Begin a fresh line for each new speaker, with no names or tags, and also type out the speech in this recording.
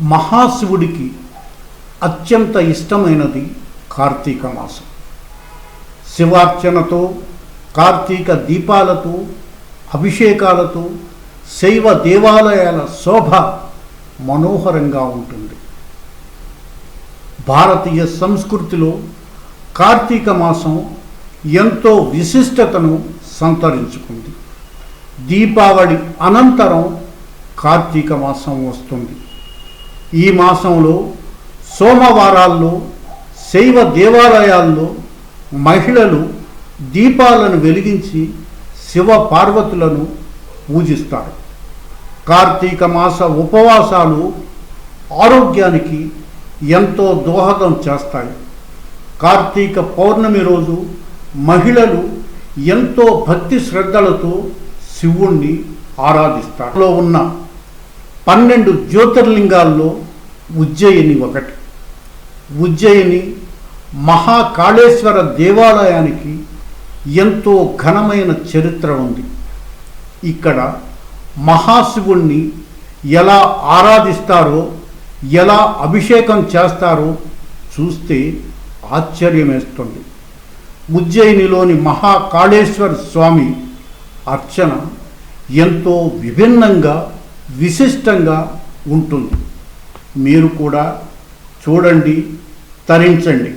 మహాశివుడికి అత్యంత ఇష్టమైనది కార్తీక మాసం. శివార్చనతో కార్తీక దీపాలతో అభిషేకాలతో శైవ దేవాలయాల శోభ మనోహరంగా ఉంటుంది. భారతీయ సంస్కృతిలో కార్తీక మాసం ఎంతో విశిష్టతను సంతరించుకుంది. దీపావళి అనంతరం కార్తీక మాసం వస్తుంది. ఈ మాసంలో సోమవారాల్లో శైవ దేవాలయాల్లో మహిళలు దీపాలను వెలిగించి శివ పార్వతులను పూజిస్తారు. కార్తీక మాస ఉపవాసాలు ఆరోగ్యానికి ఎంతో దోహదం చేస్తాయి. కార్తీక పౌర్ణమి రోజు మహిళలు ఎంతో భక్తి శ్రద్ధలతో శివుణ్ణి ఆరాధిస్తారు. ఉన్న పన్నెండు జ్యోతిర్లింగాల్లో ఉజ్జయిని ఒకటి. ఉజ్జయిని మహాకాళేశ్వర దేవాలయానికి ఎంతో ఘనమైన చరిత్ర ఉంది. ఇక్కడ మహాశివుణ్ణి ఎలా ఆరాధిస్తారో ఎలా అభిషేకం చేస్తారో చూస్తే ఆశ్చర్యమేస్తుంది. ఉజ్జయినిలోని మహాకాళేశ్వర స్వామి అర్చన ఎంతో విభిన్నంగా విశిష్టంగా ఉంటుంది. మీరు కూడా చూడండి తరించండి.